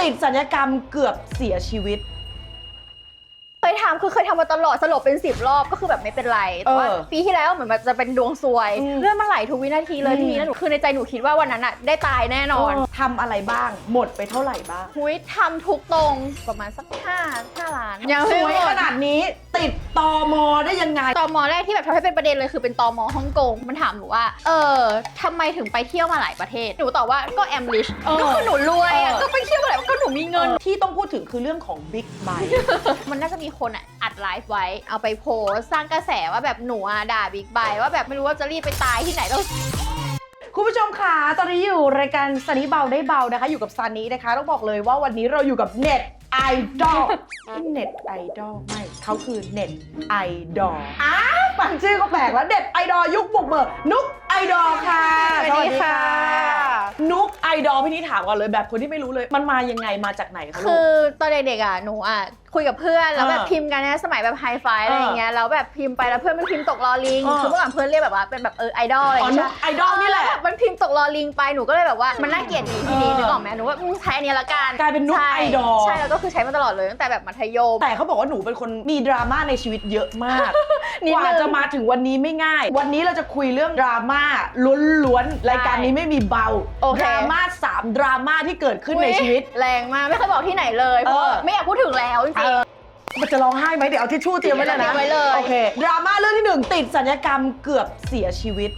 ติดสัญญกรรมเกือบเสียชีวิต เคยทำคือเคยทำมาตลอดสลบเป็นสิบรอบก็คือแบบไม่เป็นไรแต่ว่าเออปีที่แล้วเหมือนมันจะเป็นดวงซวย อืมเลือดมันไหลทุกวินาทีเลยอืม พี่มีแล้วหนูคือในใจหนูคิดว่าวันนั้นอะได้ตายแน่นอนเออทำอะไรบ้าง หมดไปเท่าไหร่บ้างหุยทำทุกตรงประมาณสักห้าห้าล้านสวยขนาดนี้ติดตอมอได้ยังไง ตอมอแรกที่แบบทำให้เป็นประเด็นเลยคือเป็นตอมอฮ่องกงมันถามหนูว่า เออทำไมถึงไปเที่ยวมาหลายประเทศหนูตอบว่าก็แอมลิชเออก็คือหนูรวยอะเออ ก็ไปเที่ยวมาหลายก็หนูมีเงิน ที่ต้องพูดถึงคือเรื่องของบิ๊กไบ มันน่าจะมีคนอะอัดไลฟ์ไว้ เอาไปโพสต์สร้างกระแสว่าแบบหนูอะด่าบิ๊กไบว่าแบบไม่รู้ว่าจะรีบไปตายที่ไหนแล้ว คุณผู้ชมค่ะตอนนี้อยู่รายการซันนี่เบาได้เบานะคะ อยู่กับซันนี้นะคะ ต้องบอกเลยว่าวันนี้เราอยู่กับเน็ตไอดอลเน็ตไอดอลไม่เขาคือเน็ตไอดอลอ้าฟังชื่อก็แปลกแล้วเน็ตไอดอลยุคบุกเบิกนุกไอดอลค่ะสวัสดีค่ะ นุกไอ ดอลพี่นี่ถามก่อนเลยแบบคนที่ไม่รู้เลยมันมายังไงมาจากไหนคะลูคืกอตอนเด็กๆอะหนูอะคุยกับเพื่อนแล้วแบบเออพิมพ์กันนะสมัยแบบไฮไฟอะไรอย่างเงี้ยแล้วแบบพิมพ์ไปแล้วเพื่อนมันพิมพ์ตกลอลิงเออ คือเมื่อก่อนเพื่อนเรียกแบบว่าเป็นแบบเออไอดอลอะไรออ๋อย่างนุเงี้กยไอดอลนี่แหละ เออมันพิมพ์ตกลอลิงไปหนูก็เลยแบบว่ามันน่าเกลียดดีทีนี้เออนึกออกไหมหนูว่าอืมใช้อันนี้ละกันกลายเป็นนุกใช่ไอดอล ใช่แล้วก็คือใช้มาตลอดเลยตั้งแต่แบบมัธยมแต่เขาบอกว่าหนูเป็นคนมีดราม่าในชีวิตเยอะมาก นิดกนึงว่าจะมาถึงวันนี้ไม่ง่าย วันนี้เราจะคุยเรื่องดราม่าล้วนๆรายการนี้ไม่มีเบาโอเค ดราม่าสามดราม่าที่เกิดขึ้นในชีวิตแรงมากไม่เคยบอกที่ไหนเลยเพราะว่าเออ ไม่อยากพูดถึงแล้วจริงเออมันจะร้องไห้ไหมเดี๋ยวเอาทิชชู่เตรียมไว้เลยเตรีนะยมไว้เลย โอเคดราม่าเรื่องที่หนึ่งติดสัญญกรรมเกือบเสียชีวิต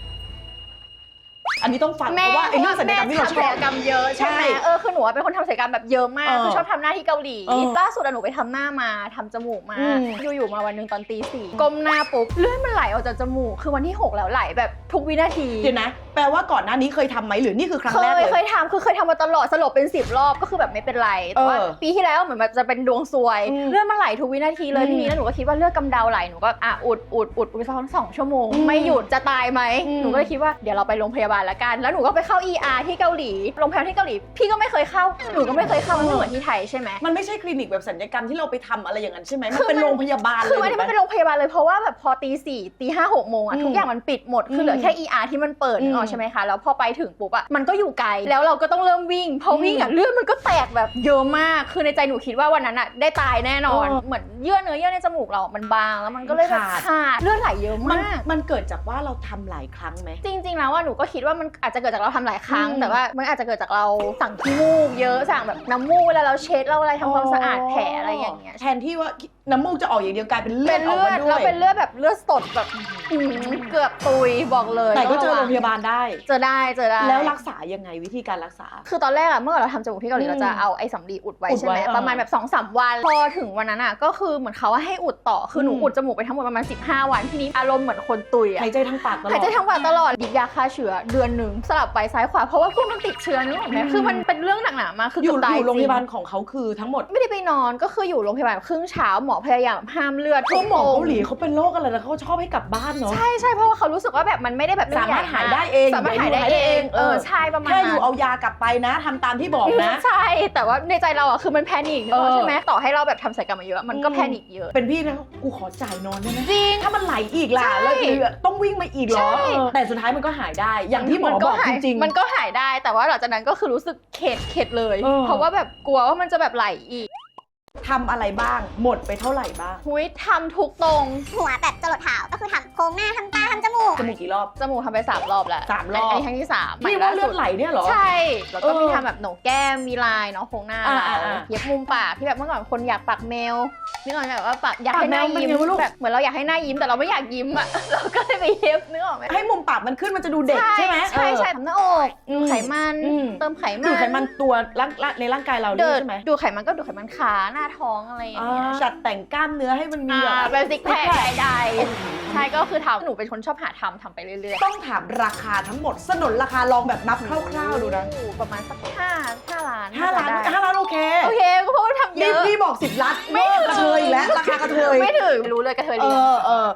อันนี้ต้องฟังๆเพราะว่าไอ้เรื่องสัญญกรรมที่เราชแม่อบทำศัลยกรรมเยอะใช่ไหมใช่เออคือหนูเป็นคนทำศัลยกรรมแบบเยอะมากเออคือชอบทำหน้าที่เกาหลีเออล่าสุดอะหนูไปทำหน้ามาทำจมูกมา อืม อยู่ๆมาวันหนึ่งตอนตีสี่ก้มหน้าปุ๊บเลือดมันไหลออกจากจมูก คือวันที่หกแล้วไหลแบบทุกวินาที เดี๋ยวนะ แปลว่าก่อนหน้านี้เคยทำไหมหรือนี่คือครั้งเคแรกยเลยเคยทำคือเคยทำมาตลอดสลบเป็นสิบรอบก็คือแบบไม่เป็นไรแต่ว่าเออปีที่แล้วเหมือนแบบจะเป็นดวงซวยอืมเลือดมันไหลทุกวินาทีเลยอืมพี่นี้แล้วหนูก็คิดว่าเลือดกำเดาไหลหนูก็อะอุดอุดอุดอุดไปสักสองชั่วโมง อืมไม่หยุดจะตายไหมอืม หนูก็เลยคิดว่าเดี๋ยวเราไปโรงพยาบาลละกันแล้วหนูก็ไปเข้า ER ที่เกาหลีโรงพยาบาลที่เกาหลี พี่ก็ไม่เคยเข้าหนูก็ไม่เคยเข้ามันไม่เหมือนที่ไทยใช่ไหม มันไม่ใช่คลินิกแบบสัญญกรรมที่เราไปทำอะไรอย่างนั้นใช่ไหมคืมันอเป็นมันโรงพยาบาลเลยคือวันที่มันเป็นโรงพยาบาลเลยเพราะว่าแบบพอตีสี่ตีห้าหกโมงอะอืมทุกอย่างมันปิดหมดคือเหลือแค่ ER ที่มันเปิดอืมนึกออกใช่ไหมคะ แล้วพอไปถึงปุ๊บอะมันก็อยู่ไกล แล้วเราก็ต้องเริ่มวิ่ง พอวิ่งอะเลือดมันก็แตกแบบเยอะมาก คือในใจหนูคิดว่าวันนั้นอะได้ตายแน่นอนเออเหมือนเยื่อเนื้อเยื่อในจมูกเราอะมันบาง แล้วมันก็เลยแบบขาดขาดเลือดไหลเยอะมันมาก มันเกิดจากว่าเราทำหลายครั้งไหม จริงๆแล้วว่าหนูก็คิดว่ามันอาจจะเกิดจากเราทำหลายครั้งอืมแต่ว่ามันอาจจะเกิดจากเราสั่งขี้มูกเยอะ สั่งแบบน้ำมูกเวลาเราเช็ดเราอะไรทำความสะอาดแผลอะไรอย่างเงี้ย แทนที่ว่า น้ำมูกจะออกอย่างเดียวกลายเป็นเลืเป็อดนออกเลือมาดด้วแล้วยเป็นเลือดแบบเลือดสดแบบอื้อหือเกือบตุยบอกเลยแต่ก็เจอต้โรระวังพยาบาลได้ เจอได้เจอได้ แล้วรักษายังไงวิธีการรักษา คือตอนแรกอะเมื่อเราทำจมูกที่เกาหลีอืมเราจะเอาไอ้สำลีอุดไว้อุดใช่ไหมไว้เออประมาณแบบ2อสวันพอถึงวันนั้นอะก็คือเหมือนเขาว่าให้อุดต่อคือหนูอืม อุดจมูกไปทั้งหมดประมาณ 15 วันทีนี้อารมณ์เหมือนคนตุยอะหายใจทางปากตลอด หายใจทั้งวันตลอดดิบยาฆ่าเชื้อเดือนหนึ่งสลับไปซ้ายขวาเพราะว่าพวกมันติดเชื้อนึกออกไหมอืมคือมันเป็นเรื่องหนักหนามากคืออยู่เกือบตายอยู่โรงพยาบาลจของเขาคือทั้งหมด ไม่ได้ไปนอนก็คืออยู่โรงพยาบาลครึ่งเช้าหมอพยายามห้ามเลือดเพราะหมอทุเกาหลีเขาเป็นโรคอะไรแล้วเขาชอบให้กลับบ้านเนาะใช่ใช่เพราะว่าเขารู้สึกว่าแบบมันไม่ได้แบบสามารถหายได้เองสามารถหายได้เองเออใช่ประมาณแค่นั้นอยู่เอายากลับไปนะทำตามที่บอกนะใช่แต่ว่าในใจเราอะคือมันแพนิคนึกออกเออใช่ไหมต่อให้เราแบบทำศัลยกรรมมาเยอะมันก็อืมแพนิคเยอะเป็นพี่นะกูขอจ่ายนอนได้ไหมจริงถ้ามันไหลอีกล่ะใช่แล้วคือต้องวิ่งมาอีกเหรอใช่เออแต่สุดท้ายมันก็หายได้ อย่างที่หมอบอกหาจยริงๆมันก็หายได้แต่ว่าหลังจากนั้นก็คือรู้สึกเข็ดเข็ดเลยเออเพราะว่าแบบกลัวว่ามันจะแบบไหลอีก ทำอะไรบ้าง หมดไปเท่าไหร่บ้างหุยทำทุกตรง หัวแบบจรดเท้าก็คือทำโครงหน้าทำตาทำจมูก จมูกกี่รอบ จมูกทำไปสามรอบแล้วสามรอบ นนี้ครั้งที่สามนี่ว่าเลือดไหลเนี่ยเหรอ ใช่ แล้วก็เออมีทำแบบโหนกแก้ม มีลายเนาะโครงหน้าอ่าเราอ่าอ่าเย็บมุมปากที่แบบเมื่อก่อนคนอยากปากแมวนึกออกไหมแบบว่าปากอยากให้หน้าปากแมวเป็นยิ้มไงวะลูก แบบเหมือนเราอยากให้หน้ายิ้มแต่เราไม่อยากยิ้มอะเราก็เลยไปเย็บนึกออกไหมให้มุมปากมันขึ้นมันจะดูเด็กใช่ไหมใช่ใช่เออ ทำหน้าอกอืมดูไขมัน อืม เติมไขมันดูดไขมันตัวร่างในร่างกายเราเดิด้วยนใช่ไหม ดูไขมันก็ดูไขมันขาหน้าท้องอะไรอย่างอ่าเงี้ยจัดแต่งกล้ามเนื้อให้มันมีอ่าแบบ เป็นซิกแพคใดๆใช่ก็คือทำหนูเป็นคนชอบหาทำทำไปเรื่อยต้องถามราคาทั้งหมดสนนราคาลองแบบนับๆคร่าวๆดูนะโอ้ประมาณสักห้าห้าล้านห้าล้านได้ห้าล้านโอเค โอเคก็เพราะว่าทำเยนี่อะพี่บอกสิบล้านไม่กระเทยอีกแล้วราคากระเทยไม่ถึงรู้เลยกระเทยเอเรียนอเออ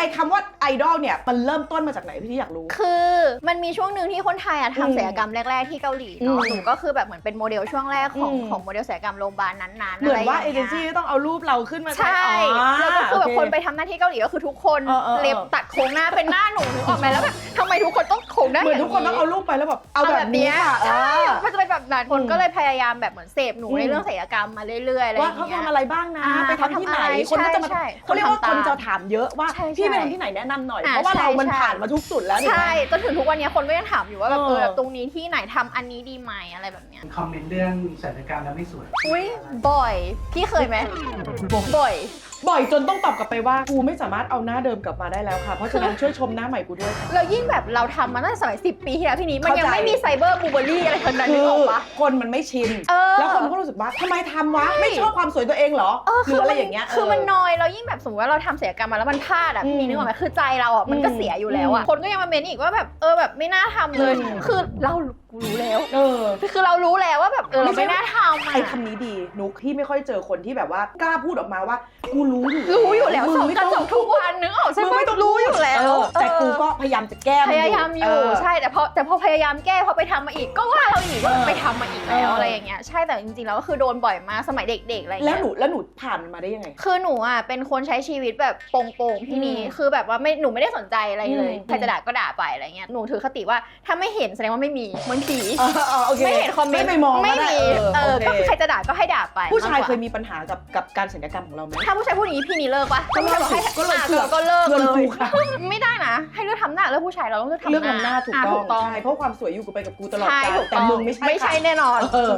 ไอ้คำว่าไอดอลเนี่ยมันเริ่มต้นมาจากไหนพี่ที่อยากรู้ คือมันมีช่วงหนึ่งที่คนไทยอะอืมทำศัลยกรรมแรก ๆ ที่เกาหลีเนาะอืมหนูก็คือแบบเหมือนเป็นโมเดลช่วงแรกของอืม ของโมเดลศัลยกรรมโรงพยาบาลนั้นๆเหมือนว่าะเอไรเจย่นงซี่งี้ยต้องเอารูปเราขึ้นมาใช่อ๋อแล้วก็คือแบบโเคนไปทำหน้าที่เกาหลีก็คือทุกคนเออเออเออ เล็บตัดโครงหน้าเป็นหน้าหนูนึกออกไหมแล้วแบบทำไมทุกคนต้องโครงหน้าเหมือนย่างทุกคนต้องเอารูปไปแล้วแบบเอาแบบนี้ค่ะใช่เออมันจะเป็นแบบนั้นคนอืมก็เลยพยายามแบบเหมือนเสพหนูอืม ในเรื่องศิลปกรรมมาเรื่อยๆอะไรอย่าว่างเขาเงี้ย ทำอะไรบ้างนะ อ่าไปทำที่ไหน เขาทำอะไรคนก็จะมาใช่เขาเรียกว่าคนคนทำตามจะถามเยอะว่าใช่พี่ไปใช่ทำที่ไหนแนะนำหน่อย อ่าเพราะว่าใช่เรามันใช่ ผ่านมาทุกจุดแล้วถูกไหม ใช่จนถึงทุกวันนี้คนก็ยังถามอยู่ว่าแบบเอเออ อแบบตรงนี้ที่ไหนทำอันนี้ดีไหมอะไรแบบเนี้ยคอมเมนต์เรื่องศัลยกรรมแล้วไม่สวย อุ้ยบ่อย พี่เคยไหมบ่อย บ่อยจนต้องตอบกลับไปว่ากูไม่สามารถเอาหน้าเดิมกลับมาได้แล้วค่ะ เพราะฉะนั้นช่วยชมหน้าใหม่กูด้วยค่ะ แล้วยิ่งแบบเราทำมาตั้งแต่สมัยสิปีที่แล้วพี่นี้มันยังเข้าใจ ไม่มีไซเบอร์บูเบอรี่อะไรทั้งนั้นนึคืกอออกปะ คนมันไม่ชิน เออ แล้วคนก็รู้สึกว่าทำไมทำวะใช่ไม่ชอบความสวยตัวเองเหรอเออหรืออะไรอย่างเงี้ยคือมันเนอยแล้วยิ่งแบบสมมติว่าเราทำศัลยกรรมมาแล้วมันพลาดอะอืมพี่นึกออกไหมคือใจเราอะมันก็อืมเสียอยู่แล้วอะอืมคนก็ยังมาเมนอีกว่าแบบเออแบบไม่น่าทำเลย อืม คือเรา รู้แล้ว เออ คือเรารู้แล้วว่าแบบเออเราไม่ใช่ไม่น่าทำอะไอ้คำนี้ดีนุกที่ไม่ค่อยเจอคนที่แบบว่ากล้าพูดออกมาว่า กูรู้อยู่รู้อยู่แล้วมึส่องไม่กระต้องจกทุกวันนึ กูก็พยายามจะแก้พยายามอยู่เใช่แต่พอแต่พอพยายามแก้พอไปทำมาอีก ก็ว่าเราอีกว่าเออไปทำมาอีกแล้วเออออะไรอย่างเงี้ยใช่แต่จริงๆแล้วก็คือโดนบ่อยมากสมัยเด็กๆอะไรอย่างแล้วเงี้ย หนูแล้วหนูผ่านมันมาได้ยังไง คือหนูอะเป็นคนใช้ชีวิตแบบโปร่งๆพี่นี้อืมคือแบบว่าไม่หนูไม่ได้สนใจอะไรเลยอืม ใครจะด่าก็ด่าไปอะไรเงี้ยหนูถือคติว่าถ้าไม่เห็นแสดงว่าไม่มีเหมือนผีเออเออโอเคไม่เห็นคอมเมนต์ไม่ไปมองไม่ก็ด้มีเออโก็คือใครจะด่าก็ให้ด่าไปผู้ชายมกกว่เคยมีปัญหากับกับการศัลยกรรมของเราไหม ถ้าผู้ชายพูดอย่างนี้พี่นี่เลิกปะก็เลิกถ้าผู้ชายบอกให้ก็เลยอะเกือบก็เลิกเงินเลกูยค่ะ ไม่ได้นะให้เลือกทำหน้าเลือกผู้ชายเราต้องเลือกทำหน้าเรื่องนำหน้าถูกะต้องถูกต้องใช่เพราะความสวยอยู่กูไปกับกูตลอดใช่กาลถูกแต่ต้องมึงไม่ใช่ไม่ใช่ค่ะแน่นอน เออ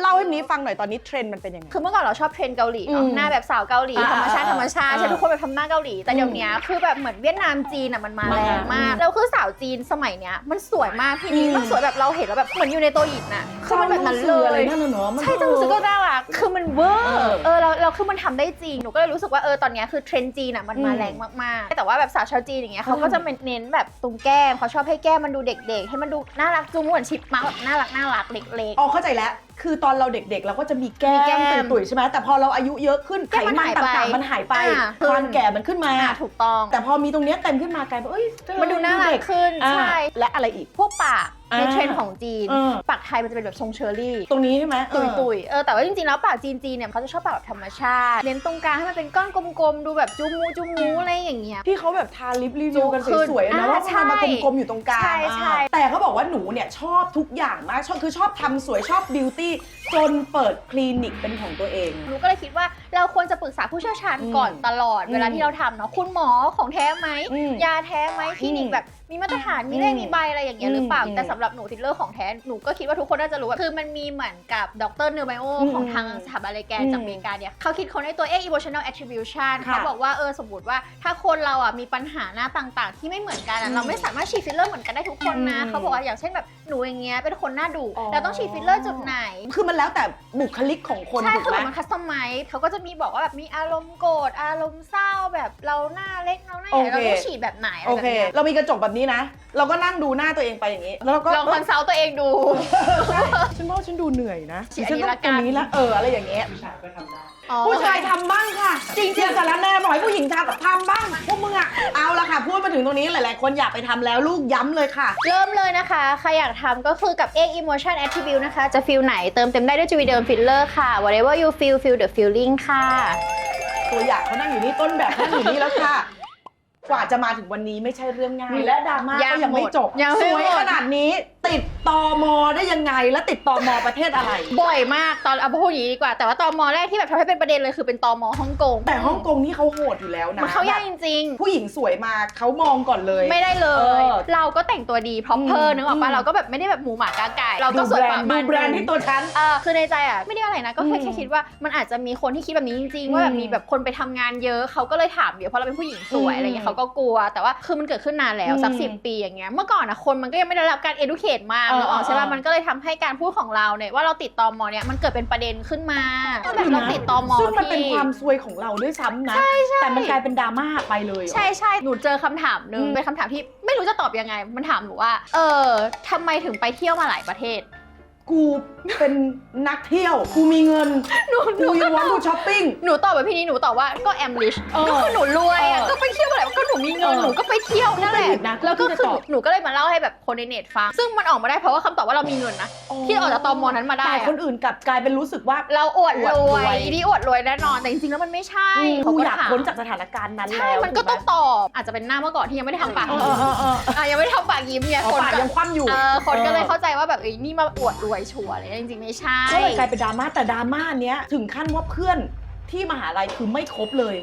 เล่าให้นี้ฟังหน่อยตอนนี้เทรนด์มันเป็นยังไง คือเมื่อก่อนเราชอบเทรนด์เกาหลีเนาะอืมหน้าแบบสาวเกาหลีอ่าธรรมชาติอ่าธรรมชาติอ่าใช่ทุกคนแบบทำหน้าเกาหลี แต่เดี๋ยวนี้คือแบบเหมือนเวียดนามจีนอะมันมาแรงมากอืมแล้วคือสาวจีนสมัยเนี้ยมันสวยมากพี่นี้อืม มันสวยแบบเราเห็นแล้วแบบเหมือนอยู่ในตัวหยินน่ะคือมันแบบนั้นเลอะไรยนั่นน่ะเนาะมัน ใช่จังรู้สึกก็น่ารั กคือมันเวอร์เออเออเราเราคือมันทำได้จริง หนูก็เลยรู้สึกว่าเออตอนเนี้ยคือเทรนด์จีนอะมันมาอืมแรงมากๆ แต่ว่าแบบสาวชาวจีนอย่างเงี้ยเขาอืมก็จะเน้นแบบตรงแก้มเขาชอบให้แก้มมันดูเด็กๆ ให้มันดูน่ารักจูงเหมือนชิปมังแบบน่ารักน่ารักเล็ก อ๋อเข้าใจแล้ว คือตอนเราเด็กๆ เราก็จะมีแก้มีแก้มมตุ๋ยๆใช่ไหมแต่พอเราอายุเยอะขึ้นแก้ไขมมันมันหายไปต่างๆ มันหายไป อ่าความแก่มันขึ้นมาๆอะถูกต้อง แต่พอมีตรงเนี้ยเต็มขึ้นมากลายเป็นเอ้ยเธอมันดูน่ารักเด็กขึ้นอ่าใช่ และอะไรอีก พวกปากในอ่าเทรนด์ของจีน เออ ปากไทยมันจะเป็นแบบทรงเชอร์รี่ ตรงนี้ใช่ไหมตุยเออตุยๆเออ แต่ว่าจริงๆ แล้วปากจีนจีนเนี่ยเขาจะชอบปากแบบธรรมชาติ เน้นตรงกลางให้มันเป็นก้อนกลมๆ ดูแบบจุมูจุมูอะไรอย่างเงี้ย ที่เขาแบบทาลิปรีวิวกันขึ้นสวยๆนะอ่าว่ามันมาใช่กลมๆอยู่ตรงกลางใช่ใช่ อ่าแต่เขาบอกว่าหนูเนี่ยชอบทุกอย่างมากชอบคือชอบทำสวยชอบบิวตี้จนเปิดคลินิกเป็นของตัวเอง หนูก็เลยคิดว่าเราควรจะปรึกษาผู้เชี่ยวชาญก่อนตลอด เวลาที่เราทำเนาะคุณหมอของแท้ไหมอืมยาแท้ไหมคลินิกแบบ มีมาตรฐานมีเลขอืมมีใบอะไรอย่างเงี้ยหรือเปล่าอืมแต่สำหรับหนูทิลเลอร์ของแท้หนูก็คิดว่าทุกคนน่าจะรู้ว่าคือมันมีเหมือนกับดรเนอร์ไบโออืมของทางสถาบันไรแกนอืมจากอเมริกาเนี่ยเขาคิดค้นในตัวเอ็ก emotional attribution ค่ะเขาบอกว่าเออสมมติว่าถ้าคนเราอะมีปัญหาหน้าต่างๆ ที่ไม่เหมือนกันอือะมเราไม่สามารถฉีดฟิลเลอร์เหมือนกันได้ทุกคนนะอืมเขาบอกว่าอย่างเช่นแบบหนูอย่างเงี้ยเป็นคนหน้าดุอ๋อเราต้องฉีดฟิลเลอร์จุดไหน คือมันแล้วแต่บุคลิกของคนใช่ถูกคือไหมแบบมันคัสตอมไมซ์เขาก็จะมีบอกว่าแบบมีอารมณ์โกรธอารมณ์เศร้าแบบเราหน้าเล็กเราหน้าใหญ่โอเคเราต้องฉีดแบบไหนอะไรโอแบบเคเนี้ยเรามีกระจกแบบนี้นะ เราก็นั่งดูหน้าตัวเองไปอย่างนี้ แล้วเราก็ลองคอนซัลท์ตัวเองดูฉันว่าฉันดูเหนื่อยนะฉีดอันฉันนี้ต้องละตกัรงนนี้ละเอออะไรอย่างเงี้ย ผู้ชายก็ทำได้ อ๋อ ผู้ชายทำบ้างค่ะ จริงๆเจียสารแน่บอกให้ผู้หญิงทำกับทำบ้างพวกมึงอะเอาละค่ะ พูดมาถึงตรงนี้หลาย ๆ คนอยากไปทำแล้วลูกย้ำเลยค่ะ เริ่มเลยนะคะ ใครอยากทำก็คือกับ Egg Emotion Attribute นะคะ จะฟิลไหนเติมเต็มได้ด้วยจูวีเดิมฟิลเลอร์ค่ะ whatever you feel feel the feeling ค่ะ ตัวอย่างเขานั่งอยู่นี่ต้นแบบนั่งอยู่นี่แล้วค่ะ กว่าจะมาถึงวันนี้ไม่ใช่เรื่องง่าย และดราม่ายัก็งยังไม่หมดจบ ยังไม่สวยหมด ขนาดนี้ ติดตอมอได้ยังไงและติดตอมอประเทศอะไร บ่อยมากตอนเอาพูดอย่างนี้ดีกว่า แต่ว่าตอมอแรกที่แบบทำให้เป็นประเด็นเลยคือเป็นตอมอฮ่องกงแต่ฮ่องกงนี่เขาโหดอยู่แล้วนะมันเข้ายากจริงๆผู้หญิงสวยมาเขามองก่อนเลยไม่ได้เลเอยอเราก็แต่งตัวดีพร้อมเพออืร์มนึกออกปะอืมเราก็แบบไม่ได้แบบหมูหมากาไก่เราก็ดูสวยแบรปนระด์มาดูณแบรนด์นึที่งตัวฉัน เออคือในใจอะไม่ได้อะไรนะก็แค่อืมแค่คิดว่ามันอาจจะมีคนที่คิดแบบนี้จริงๆว่าแบอืบมมีแบบคนไปทำงานเยอะเขาก็เลยถามเยอะเพราะเราเป็นผู้หญิงสวยอืมอะไรเงี้ยเขาก็กลัว แต่ว่าคือมันเกิดขึ้นนานแล้วสักอืมสิปีอย่างเงี้ยเมื่อก่อนอะคนมันก็ยังไม่ได้รับการ educate มากเออนึกออกใช่ปะเออมันก็เลยทำให้การพูดของเราเนี่ยว่าเราติดตอมอเนี่ยมันเกิดเป็นประเด็นขึ้นมาว่าแบบเราติดตอมอซึ่งมันเป็นพี่ ความซวยของเราด้วยซ้ำนะ แต่มันกลายเป็นดราม่าไปเลยเหรอ ใช่ใช่หนูเจอคำถามหนึ่งอืมเป็นคำถามที่ไม่รู้จะตอบยังไง มันถามหนูว่า เออทำไมถึงไปเที่ยวมาหลายประเทศ กูเป็นนักเที่ยว กูมีเงิน หนูหกูนูยัก็งวันตกูอบช้อปปิ้ง หนูตอบแบบพี่นี้หนูตอบว่าก็แอมลิชเออก็คือหนูรวยอะเออก็ไปเที่ยวมาหลายก็หนูมีเงินเออหนูก็ไปเที่ยวนั่นแหละก็ผิดนะแล้วก็ที่จะคือตอบ หนูก็เลยมาเล่าให้แบบคนในเน็ตฟัง ซึ่งมันออกมาได้เพราะว่าคำตอบว่าเรามีเงินนะที่ออกจากตอมอนั้นมาได้แต่อะคนอื่นกลับกลายเป็นรู้สึกว่า เราอวดอวดรรววยย อีนี่อวดรวยแน่นอนแต่จริงๆแล้วมันไม่ใช่กูเขอยากถมพ้นจากสถานการณ์นั้นใช่แล้วมันก็ถูต้องไหตอบอาจจะเป็นหน้าเมื่อก่อนที่ยังไม่ได้ทำปากเอยิ้อมเออเออเอออะยังไม่ได้ทำปากยิ้มเนี่ยอ๋อคนปากก็ยังคว่ำอยู่ เออคนก็เลยเออเข้าใจว่าแบบเอ้ยนี่มาอวดรวยวยชัวร์เลยจริงๆไม่ใช่ก็เลยกลายเป็นดราม่าแต่ดราม่าเนี้ยถึงขั้นว่าเพื่อนที่มหาลัยคือไม่คบเลย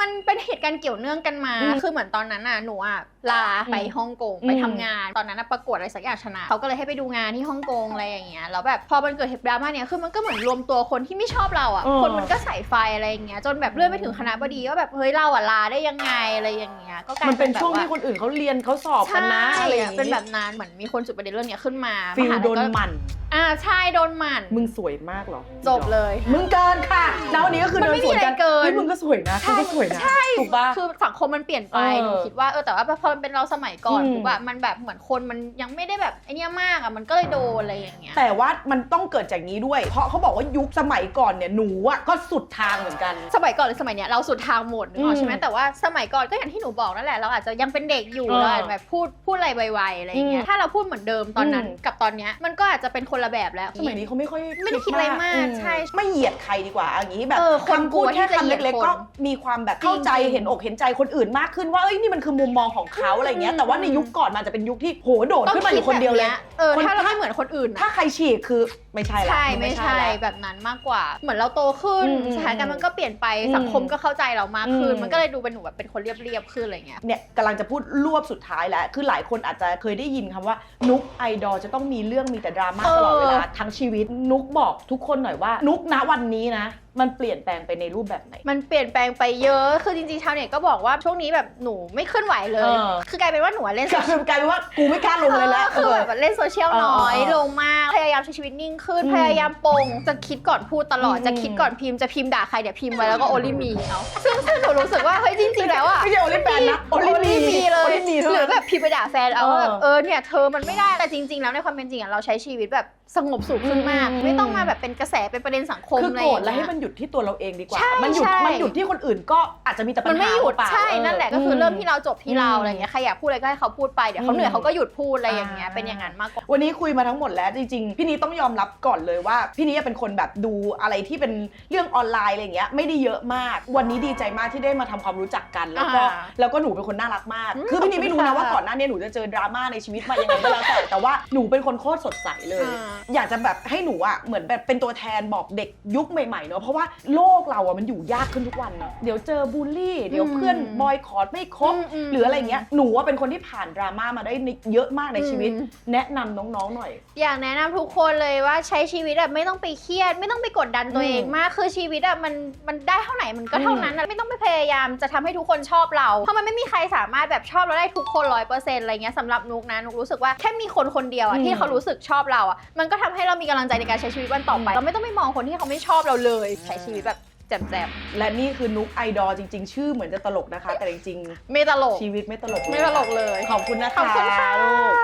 มันเป็นเหตุการณ์เกี่ยวเนื่องกันมาอืมคือเหมือนตอนนั้นน่ะหนูอะลาไปฮ่องกงอืมไปทำงาน ตอนนั้นน่ะประกวดอะไรสักอย่างชนะเขาก็เลยให้ไปดูงานที่ฮ่องกงอะไรอย่างเงี้ยแล้วแบบพอมันเกิดเหตุดราม่าเนี่ยคือมันก็เหมือนรวมตัวคนที่ไม่ชอบเราอะเออคนมันก็ใส่ไฟอะไรอย่างเงี้ยจนแบบเลื่อนไปถึงคณะบดีว่าแบบเฮ้ยเราอะลาได้ยังไงอะไรอย่างเงี้ยก็กลายมันเป็นแบบช่วงที่าคนอื่นเขาเรียนเขาสอบกันนะใช่อะไรอย่างเป็นแบบนั้นเหมือนมีคนจุดประเด็นเรื่องเนี้ยขึ้นมาฟิลมหาลัยโดนก็หมันอ่าใช่โดนหมัน มึงสวยมากเหรอจบเลย มึงเกินค่ะ แล้ววันนี้ก็คือมันเดินไม่สมีวนกันอะไรเกินเฮ้ยมึงก็สวยนะใช่มึงก็สวยนะใช่ถูกปะ คือสังคมมันเปลี่ยนไปเออหนูคิดว่าเออแต่ว่าพอมันเป็นเราสมัยก่อนอืมปุ๊บอะมันแบบเหมือนคนมันยังไม่ได้แบบไอเนี้ยมากอะมันก็เลยโดนอะไรอย่างเงี้ย แต่ว่ามันต้องเกิดจากนี้ด้วย เพราะเขาบอกว่ายุคสมัยก่อนเนี่ยหนูอะก็สุดทางเหมือนกัน สมัยก่อนหรือสมัยเนี้ยเราสุดทางหมดนึกออกอืมใช่ไหมแต่ว่าสมัยก่อนก็อย่างที่หนูบอกนั่นแหละเราอาจจะยังเป็นเด็กอยู่เออเราอาจจะแบบพูดพูดอะไรไวๆอะไรอย่างเงี้อืยมถ้าเราพูดเหมือนเดิมตอนนั้นอืม กับตอนเนี้ยมันก็อาจจะเป็นคนละแบบแล้ว สมัยนี้เขาไม่ค่อยไม่ได้คิดอะไรมากอืใช่ ไม่เหยียดใครดีกว่าอย่างนี้แบบเออคนคำพูดกลัวที่แค่จะคำเหยียดเล็กคนๆก็มีความแบบเข้าใจจริงๆเห็นอกเห็นใจคนอื่นมากขึ้นว่าเอ้ยนี่มันคือมุมมองของเขาอะไรเงี้ยอืมแต่ว่าในยุคก่อนมันจะเป็นยุคที่โหโดดต้องขึ้นมาอยู่คนเดียวเลยแบบเออ คน ถ้าเราไม่เหมือนคนอื่นอะถ้าใครฉีกคือ ไม่ใช่ละใช่นไม่ใช่แล้วแบบนั้นมากกว่า เหมือนเราโตขึ้นอืมอืมสถานการณ์มันก็เปลี่ยนไปอืมสังคมก็เข้าใจเรามากขึ้น อืม มันก็เลยดูเป็นหนูแบบเป็นคนเรียบๆขึ้นอะไรเงี้ย เนี่ยกำลังจะพูดรวบสุดท้ายแล้ว คือหลายคนอาจจะเคยได้ยินคำว่า นุกไอดอลจะต้องมีเรื่องมีแต่ดราม่าเออ ตลอดเวลาทั้งชีวิต นุกบอกทุกคนหน่อยว่า นุกณวันนี้นะมันเปลี่ยนแปลงไปในรูปแบบไหน มันเปลี่ยนแปลงไปเยอะ คือจริงๆชาวเน็ตก็บอกว่าช่วงนี้แบบหนูไม่เคลื่อนไหวเลย เออ คือกลายเป็นว่าหนูอะเล่นกลายเป็นกลายเป็นว่ากูไม่กล้าลงเลยแล้วเออคือแบบเล่นโซเชียลเออน้อยเออลงมาก พยายามใช้ชีวิตนิ่งขึ้น อืมพยายามปลงจะคิดก่อนพูดตลอด อืม จะคิดก่อนพิมพ์จะพิมพ์ด่าใครเดี๋ยวพิมพ์ไว้แล้วก็โอลิมีเอาซึ่งซึ่งหนูรู้สึกว่าเฮ้ยจริงๆแล้วอะ ไม่ใช่โอลิแฟนนะโอลิมีเลยโอลิมีเท่าหรืนั้อนแบบพิมพ์ไปด่าแฟนเอาว่าแบบเออเออเนี่ยเธอมันไม่ได้แต่จริง ๆ แล้วในความเป็นจริงอะเราใช้ชีวิตแบบสงบสุขขึ้นมาก อืม ไม่ต้องมาแบบเป็นกระแสเป็นประเด็นสังคมคืออะไรโกอรธย่างแล้วให้เงี้ยมันหยุดที่ตัวเราเองดีกว่า ใช่มันหยุดใช่ มันหยุดที่คนอื่นก็อาจจะมีแต่ปัญมันหาไม่หยุดเปล่าใช่เออ นั่นแหละก็คือเริ่มที่เราจบที่เราอืมอะไรอย่างเงี้ยใครอยากพูดอะไรก็ให้เขาพูดไปเดี๋ยวเขาอืมเหนื่อยเขาก็หยุดพูดอะไรอย่างเงี้ยอ่าเป็นอย่างนั้นมากกว่า วันนี้คุยมาทั้งหมดแล้วจริงๆ พี่นี้ต้องยอมรับก่อนเลยว่า พี่นี้เป็นคนแบบดูอะไรที่เป็นเรื่องออนไลน์อะไรอย่างเงี้ยไม่ได้เยอะมาก วันนี้ดีใจมากที่ได้มาทำความรู้จักกันแล้วก็อ่าแล้วก็หนูเป็นคนน่ารักมาก อืมคือพี่นี้ไม่รู้นะขอบคุณค่ะว่าก่อนหน้านี้หนูจะเจอดราม่าในชีวิตมายังไงก็แล้วแต่ แต่ว่าหนูเป็นคนโคตรสดใสเลย อ่าอยากจะแบบให้หนูอะเหมือนแบบเป็นตัวแทนบอกเด็กยุคใหม่ๆเนอะเพราะว่าโลกเราอะมันอยู่ยากขึ้นทุกวันเนอะเดี๋ยวเจอบูลลี่ เดี๋ยวเพื่อนอืมบอยคอรไม่คบอืมอืม หรืออะไรเงี้ยหนูว่าเป็นคนที่ผ่านดราม่ามาได้เยอะมากในชีวิตอืมแนะนำน้องๆหน่อย อยากแนะนำทุกคนเลยว่าใช้ชีวิตแบบไม่ต้องไปเครียด ไม่ต้องไปกดดันตัวเองอืมมากคือชีวิตอะมันมันได้เท่าไหนมันก็เท่านั้นอะไม่ต้องไปพยายามจะทำให้ทุกคนชอบเรา เพราะมันไม่มีใครสามารถแบบชอบเราได้ทุกคนร้อยเปอร์เซ็นต์อะไรเงี้ยสำหรับนุกนะนุกรู้สึกว่าแค่มีคนคนเดียวอะอืม ที่เขารู้สึกชอบเราอะมันก็ทำให้เรามีกำลังใจในการใช้ชีวิตวันต่อไปอืมเราไม่ต้องไปมองคนที่เขาไม่ชอบเราเลยใช้ชีวิตแบบแจ่มและนี่คือนุกไอดอลจริง ๆ ชื่อเหมือนจะตลกนะคะ แต่จริงๆ ไม่ตลกๆชีวิตไม่ตลกเยไม่ตลกเลย ขอบคุณนะคะขอบคุณค่ะ ลูก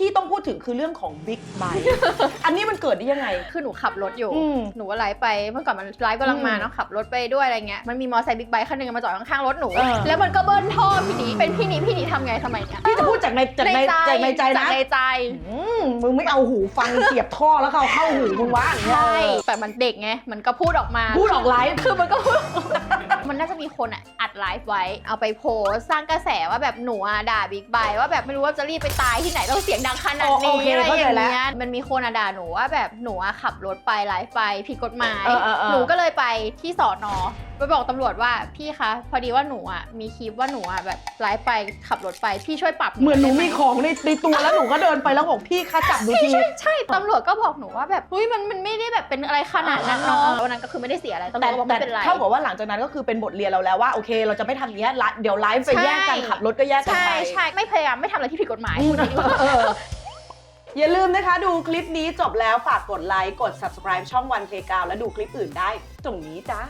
ที่ต้องพูดถึงคือเรื่องของบิ๊กไบอันนี้มันเกิดได้ยังไง คือหนูขับรถอยู่ อืมหนูก็ไลฟ์ไป เมื่อก่อนมันไลฟ์กำลังมาเนาะขับรถไปด้วยอะไรเงี้ย มันมีมอเตอร์ไซค์บิ๊กไบค์คันหนึงมาจอดข้างๆรถหนู เออ แล้วมันก็เบิ้ลท่อพี่นี้เป็นพี่นี้พี่นี้ทำไงทำไมเนี่ยพี่จะพูดจากในจากในจากในใจจากนะในใจ อืมมึงไม่เอาหูฟัง เสียบท่อแล้วเขาเข้าหูมึงวะอย่างเงี้ย ใช่ แต่มันเด็กไง มันก็พูดออกมาพูดออกไลฟ์ คือมันก็พูดออกมามันน่าจะมีคนอะอั ดไลฟ์ไว้ เอาไปโพสต์สร้างกระแสว่าแบบหนูอะด่าบิ๊กไบค์ว่าแบบไม่รู้ว่าจะรีบไปตายที่ไหนต้องเสียงดังขนาดโอนี้เคอะไรเข้าอใจย่างแล้วเงี้ยมันมีคนอะด่าหนูว่าแบบหนูอะขับรถไปไลฟ์ไปผิดกฎหมาย เออเออเออ หนูก็เลยไปที่สอนอ ไปบอกตำรวจว่าพี่คะพอดีว่าหนูอะมีคลิปว่าหนูอะแบบไลฟ์ไปขับรถไปพี่ช่วยปรับเหมือนหนูได้ไมีของในในตัวแล้วหนูก็เดินไปแล้วบอกพี่คะจับดูที ใช่ใช่ตำรวจก็บอกหนูว่าแบบเฮ้ยมันมันไม่ได้แบบเป็นอะไรขนาดนั้นเนาะอ่าอ่าอ่าวันนั้นก็คือไม่ได้เสียอะไรตำรวแต่จก็บอกแต่ไม่เป็นไรเท่ากับว่าหลังจากนั้นก็คือเป็นบทเรียนเราแล้วว่าโอเค เราจะไม่ทำอย่างเงี้ยไลฟ์เดี๋ยวไลฟ์ไปแยกกันใช่ขับรถก็แยกกันใช่ไปใช่ไม่พยายามไม่ทำอะไรที่ผิดกฎหมายอืมพูดอย่างนี้ดีกว่าเอออย่าลืมนะคะดูคลิปนี้จบแล้วฝากกดไลค์กด subscribe ช่องวันเพกาวและดูคลิปอื่นได้ตรงนี้จ้า